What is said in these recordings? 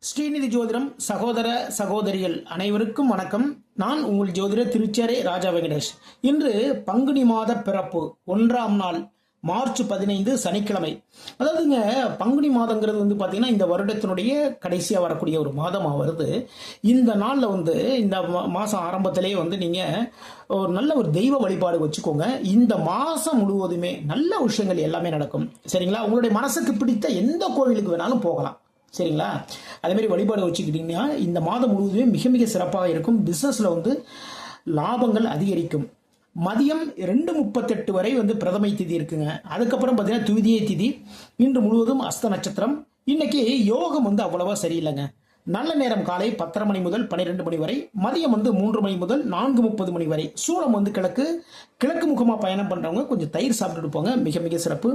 ஸ்ரீநிதி ஜோதிடம் சகோதர சகோதரிகள் அனைவருக்கும் வணக்கம். நான் உங்கள் ஜோதிடர் திருச்சேரை ராஜா வெங்கடேஷ். இன்று பங்குனி மாத பிறப்பு ஒன்றாம் நாள் மார்ச் பதினைந்து சனிக்கிழமை. அதாவதுங்க பங்குனி மாதங்கிறது வந்து பார்த்தீங்கன்னா இந்த வருடத்தினுடைய கடைசியாக வரக்கூடிய ஒரு மாதமாக வருது. இந்த நாளில் வந்து இந்த மா- மாதம் ஆரம்பத்திலேயே வந்து நீங்கள் ஒரு நல்ல ஒரு தெய்வ வழிபாடு வச்சுக்கோங்க. இந்த மாதம் முழுவதுமே நல்ல விஷயங்கள் எல்லாமே நடக்கும். சரிங்களா? உங்களுடைய மனசுக்கு பிடித்த எந்த கோவிலுக்கு வேணாலும் போகலாம். சரிங்களா? அதேமாரி வழிபாடு வச்சுக்கிட்டிங்கன்னா இந்த மாதம் முழுவதுமே மிக மிக சிறப்பாக இருக்கும். பிஸ்னஸில் வந்து லாபங்கள் அதிகரிக்கும். மதியம் ரெண்டு முப்பத்தெட்டு வரை வந்து பிரதமை திதி இருக்குங்க. அதுக்கப்புறம் பார்த்தீங்கன்னா துவிதிய திதி. இன்று முழுவதும் அஸ்த நட்சத்திரம். இன்னைக்கு யோகம் வந்து அவ்வளவா சரியில்லைங்க. நல்ல நேரம் காலை பத்தரை மணி முதல் பன்னிரெண்டு மணி வரை மதியம் வந்து மூன்று மணி முதல் நான்கு முப்பது மணி வரை. சூளம் வந்து கிழக்கு கிழக்கு முகமாக பயணம் பண்ணுறவங்க கொஞ்சம் தயிர் சாப்பிட்டுட்டு போங்க மிக மிக சிறப்பு.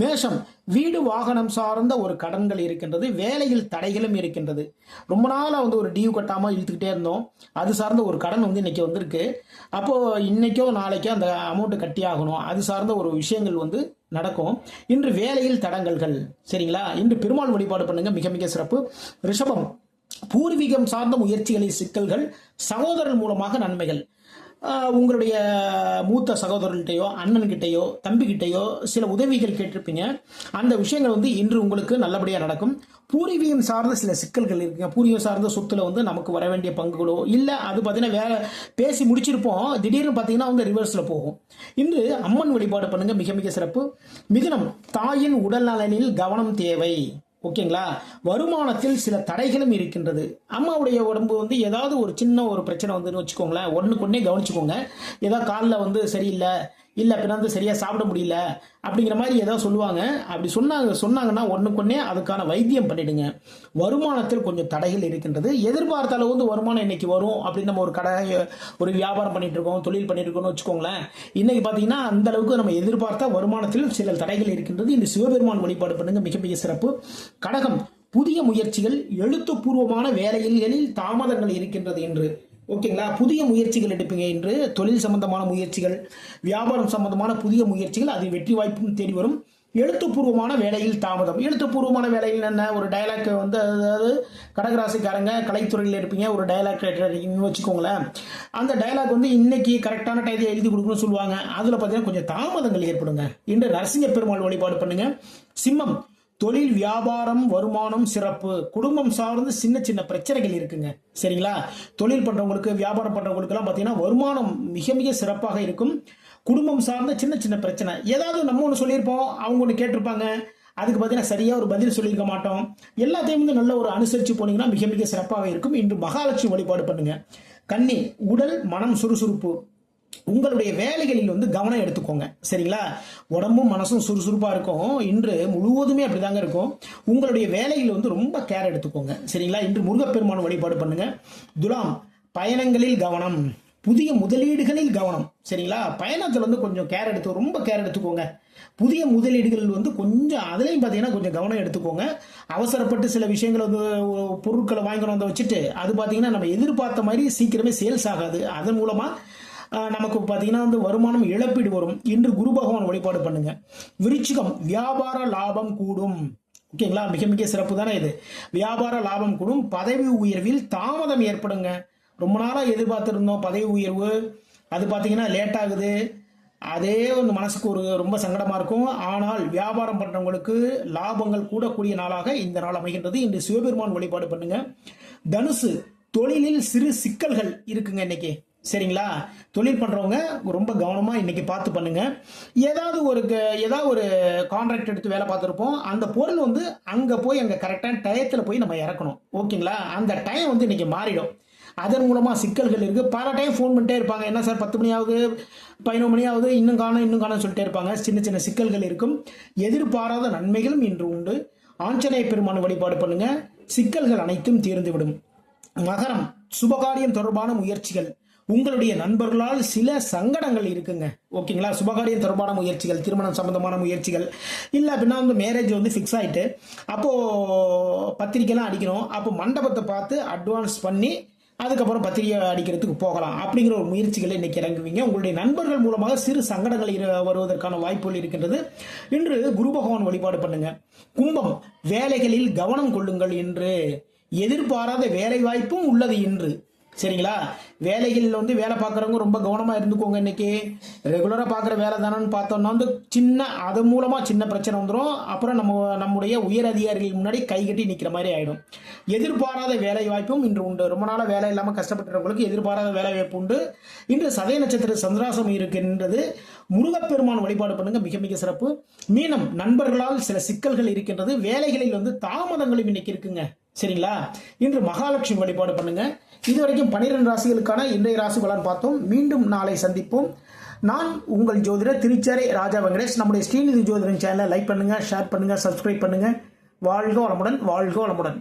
மேஷம் வீடு வாகனம் சார்ந்த ஒரு கடன்கள் இருக்கின்றது வேலையில் தடைகளும் இருக்கின்றது. ரொம்ப நாளாக வந்து ஒரு டியூ கட்டாமல் இழுத்துக்கிட்டே இருந்தோம். அது சார்ந்த ஒரு கடன் வந்து இன்னைக்கு வந்திருக்கு. அப்போது இன்னைக்கோ நாளைக்கோ அந்த அமௌண்ட்டு கட்டி ஆகணும் அது சார்ந்த ஒரு விஷயங்கள் வந்து நடக்கும். இன்று வேலையில் தடங்கல்கள் சரிங்களா? இன்று பெருமாள் வழிபாடு பண்ணுங்க மிக மிக சிறப்பு. ரிஷபம் பூர்வீகம் சார்ந்த முயற்சிகளின் சிக்கல்கள் சகோதரர் மூலமாக நன்மைகள். உங்களுடைய மூத்த சகோதரர்கிட்டையோ அண்ணன்கிட்டையோ தம்பிக்கிட்டையோ சில உதவிகள் கேட்டிருப்பீங்க. அந்த விஷயங்கள் வந்து இன்று உங்களுக்கு நல்லபடியாக நடக்கும். பூர்வீகம் சார்ந்த சில சிக்கல்கள் இருக்குங்க. பூர்வீகம் சார்ந்த சொத்துல வந்து நமக்கு வர வேண்டிய பங்குகளோ இல்லை அது பார்த்தீங்கன்னா வேற பேசி முடிச்சிருப்போம். திடீர்னு பார்த்தீங்கன்னா வந்து ரிவர்ஸில் போகும். இன்று அம்மன் வழிபாடு பண்ணுங்க. மிக மிக சிறப்பு. மிதனம் தாயின் உடல் நலனில் கவனம் தேவை. ஓகேங்களா? வருமானத்தில் சில தடைகளும் இருக்கின்றது. அம்மாவுடைய உடம்பு வந்து ஏதாவது ஒரு சின்ன ஒரு பிரச்சனை வந்துன்னு வச்சுக்கோங்களேன். ஒன்றுக்கு ஒன்றே கவனிச்சுக்கோங்க. ஏதாவது காலில் வந்து சரியில்லை இல்லை பிறந்து வந்து சரியாக சாப்பிட முடியல அப்படிங்கிற மாதிரி ஏதாவது சொல்லுவாங்க. அப்படி சொன்னாங்க சொன்னாங்கன்னா ஒன்றுக்கொன்னே அதுக்கான வைத்தியம் பண்ணிடுங்க. வருமானத்தில் கொஞ்சம் தடைகள் இருக்கின்றது. எதிர்பார்த்த அளவு வந்து வருமானம் இன்னைக்கு வரும் அப்படின்னு நம்ம ஒரு கடை ஒரு வியாபாரம் பண்ணிட்டு இருக்கோம் தொழில் பண்ணிட்டு இருக்கோம்னு வச்சுக்கோங்களேன். இன்னைக்கு பார்த்தீங்கன்னா அந்த அளவுக்கு நம்ம எதிர்பார்த்த வருமானத்தில் சில தடைகள் இருக்கின்றது. இந்த சிவபெருமான் வழிபாடு பண்ணுங்க மிக சிறப்பு. கடகம் புதிய முயற்சிகள் எழுத்துப்பூர்வமான வேலைகளில் தாமதங்கள் இருக்கின்றது என்று ஓகேங்களா? புதிய முயற்சிகள் எடுப்பீங்க என்று தொழில் சம்பந்தமான முயற்சிகள் வியாபாரம் சம்பந்தமான புதிய முயற்சிகள் அது வெற்றி வாய்ப்பும் தேடி வரும். எழுத்துப்பூர்வமான வேலையில் தாமதம். எழுத்துப்பூர்வமான வேலையில் என்ன? ஒரு டயலாக் வந்து அதாவது கடகராசிக்காரங்க கலைத்துறையில் இருப்பீங்க ஒரு டைலாக் வச்சுக்கோங்களேன். அந்த டயலாக் வந்து இன்னைக்கு கரெக்டான டயத்தை எழுதி கொடுக்கணும்னு சொல்லுவாங்க. அதில் பார்த்தீங்கன்னா கொஞ்சம் தாமதங்கள் ஏற்படுங்க. இன்று நரசிங்க பெருமாள் வழிபாடு பண்ணுங்க. சிம்மம் தொழில் வியாபாரம் வருமானம் சிறப்பு குடும்பம் சார்ந்து சின்ன சின்ன பிரச்சனைகள் இருக்குங்க. சரிங்களா? தொழில் பண்றவங்களுக்கு வியாபாரம் பண்றவங்களுக்குலாம் பார்த்தீங்கன்னா வருமானம் மிக மிக சிறப்பாக இருக்கும். குடும்பம் சார்ந்த சின்ன சின்ன பிரச்சனை. ஏதாவது நம்ம ஒன்று சொல்லியிருப்போம் அவங்க ஒன்று கேட்டிருப்பாங்க. அதுக்கு பார்த்தீங்கன்னா சரியாக ஒரு பதில் சொல்லியிருக்க மாட்டோம். எல்லாத்தையும் வந்து நல்ல ஒரு அனுசரித்து போனீங்கன்னா மிக மிக சிறப்பாக இருக்கும். இன்று மகாலட்சுமி வழிபாடு பண்ணுங்க. கன்னி உடல் மனம் சுறுசுறுப்பு. உங்களுடைய வேலைகளில் வந்து கவனம் எடுத்துக்கோங்க. சரிங்களா? உடம்பும் மனசும் சுறுசுறுப்பாக இருக்கும். இன்று முழுவதுமே அப்படிதாங்க இருக்கும். உங்களுடைய வேலையில் வந்து ரொம்ப கேர் எடுத்துக்கோங்க. சரிங்களா? இன்று முருகப்பெருமான் வழிபாடு பண்ணுங்க. துலாம் பயணங்களில் கவனம். புதிய முதலீடுகளில் கவனம். சரிங்களா? பயணத்தில் வந்து கொஞ்சம் கேர் எடுத்து ரொம்ப கேர் எடுத்துக்கோங்க. புதிய முதலீடுகள் வந்து கொஞ்சம் அதுலேயும் பார்த்தீங்கன்னா கொஞ்சம் கவனம் எடுத்துக்கோங்க. அவசரப்பட்டு சில விஷயங்களை வந்து பொருட்களை வாங்கணும் வந்து வச்சுட்டு அது பார்த்தீங்கன்னா நம்ம எதிர்பார்த்த மாதிரி சீக்கிரமே சேல்ஸ் ஆகாது. அதன் மூலமாக நமக்கு பார்த்தீங்கன்னா வந்து வருமானம் இழப்பீடு வரும் இன்று குரு பகவான் வழிபாடு பண்ணுங்க. விருச்சிகம் வியாபார லாபம் கூடும். ஓகேங்களா? மிக மிக சிறப்பு தானே இது. வியாபார லாபம் கூடும். பதவி உயர்வில் தாமதம் ஏற்படுங்க. ரொம்ப நாளாக எதிர்பார்த்துருந்தோம் பதவி உயர்வு. அது பார்த்தீங்கன்னா லேட் ஆகுது. அதே வந்து மனசுக்கு ஒரு ரொம்ப சங்கடமா இருக்கும். ஆனால் வியாபாரம் பண்ணுறவங்களுக்கு லாபங்கள் கூடக்கூடிய நாளாக இந்த நாள் அமைகின்றது. இன்று சிவபெருமான் வழிபாடு பண்ணுங்க. தனுசு தொழிலில் சிறு சிக்கல்கள் இருக்குங்க இன்னைக்கு. சரிங்களா? தொழில் பண்ணுறவங்க ரொம்ப கவனமாக இன்னைக்கு பார்த்து பண்ணுங்க. ஏதாவது ஒரு க- ஏதாவது ஒரு கான்ட்ராக்ட் எடுத்து வேலை பார்த்துருப்போம். அந்த பொருள் வந்து அங்கே போய் அங்கே கரெக்டான டயத்தில் போய் நம்ம இறக்கணும். ஓகேங்களா? அந்த டைம் வந்து இன்றைக்கி மாறிடும். அதன் மூலமாக சிக்கல்கள் இருக்குது பல டைம் ஃபோன் பண்ணிட்டே இருப்பாங்க. என்ன சார் பத்து மணி ஆகுது? பதினொரு மணி ஆகுது? இன்னும் காணும் இன்னும் காணும் சொல்லிட்டே இருப்பாங்க. சின்ன சின்ன சிக்கல்கள் இருக்கும். எதிர்பாராத நன்மைகளும் இன்று உண்டு. ஆஞ்சநேய பெருமான் வழிபாடு பண்ணுங்கள் சிக்கல்கள் அனைத்தும் தீர்ந்துவிடும். மகரம் சுபகாரியம் தொடர்பான முயற்சிகள். உங்களுடைய நண்பர்களால் சில சங்கடங்கள் இருக்குங்க. ஓகேங்களா? சுபகாரியம் தொடர்பான முயற்சிகள் திருமணம் சம்பந்தமான முயற்சிகள். இல்லை அப்படின்னா வந்து மேரேஜ் வந்து ஃபிக்ஸ் ஆகிட்டு அப்போது பத்திரிக்கைலாம் அடிக்கணும் அப்போ மண்டபத்தை பார்த்து அட்வான்ஸ் பண்ணி அதுக்கப்புறம் பத்திரிகை அடிக்கிறதுக்கு போகலாம். அப்படிங்கிற ஒரு முயற்சிகளை இன்னைக்கு இறங்குவீங்க. உங்களுடைய நண்பர்கள் மூலமாக சிறு சங்கடங்கள் வருவதற்கான வாய்ப்புகள் இருக்கின்றது. இன்று குரு பகவான் வழிபாடு பண்ணுங்க. கும்பம் வேலைகளில் கவனம் கொள்ளுங்கள் என்று எதிர்பாராத வேலை வாய்ப்பும் உள்ளது இன்று. சரிங்களா? வேலைகளில் வந்து வேலை பார்க்குறவங்க ரொம்ப கவனமாக இருந்துக்கோங்க இன்னைக்கு. ரெகுலராக பார்க்குற வேலை தானேன்னு பார்த்தோம்னா வந்து சின்ன அது மூலமாக சின்ன பிரச்சனை வந்துடும் அப்புறம் நம்ம நம்முடைய உயர் அதிகாரிகள் முன்னாடி கை கட்டி நிற்கிற மாதிரி ஆகிடும் எதிர்பாராத வேலை வாய்ப்பும் இன்று உண்டு. ரொம்ப நாளாக வேலை இல்லாமல் கஷ்டப்பட்டுறவங்களுக்கு எதிர்பாராத வேலை வாய்ப்பு உண்டு. இன்று சதய நட்சத்திர சந்திராசம் இருக்கின்றது. முருகப்பெருமான் வழிபாடு பண்ணுங்க. மிக மிக சிறப்பு. மீனம் நண்பர்களால் சில சிக்கல்கள் இருக்கின்றது. வேலைகளில் வந்து தாமதங்களும் இன்னைக்கு இருக்குங்க. சரிங்களா? இன்று மகாலட்சுமி வழிபாடு பண்ணுங்க. இது வரைக்கும் பன்னிரெண்டு ராசிகளுக்கான இன்றைய ராசி பலன் பார்த்தோம். மீண்டும் நாளை சந்திப்போம். நான் உங்கள் ஜோதிடர் திருச்சேரை ராஜா வெங்கடேஷ். நம்முடைய ஸ்ரீநிதி ஜோதிடன் சேனலை லைக் பண்ணுங்க ஷேர் பண்ணுங்க சப்ஸ்கிரைப் பண்ணுங்க. வாழ்க வளமுடன் வாழ்க வளமுடன்.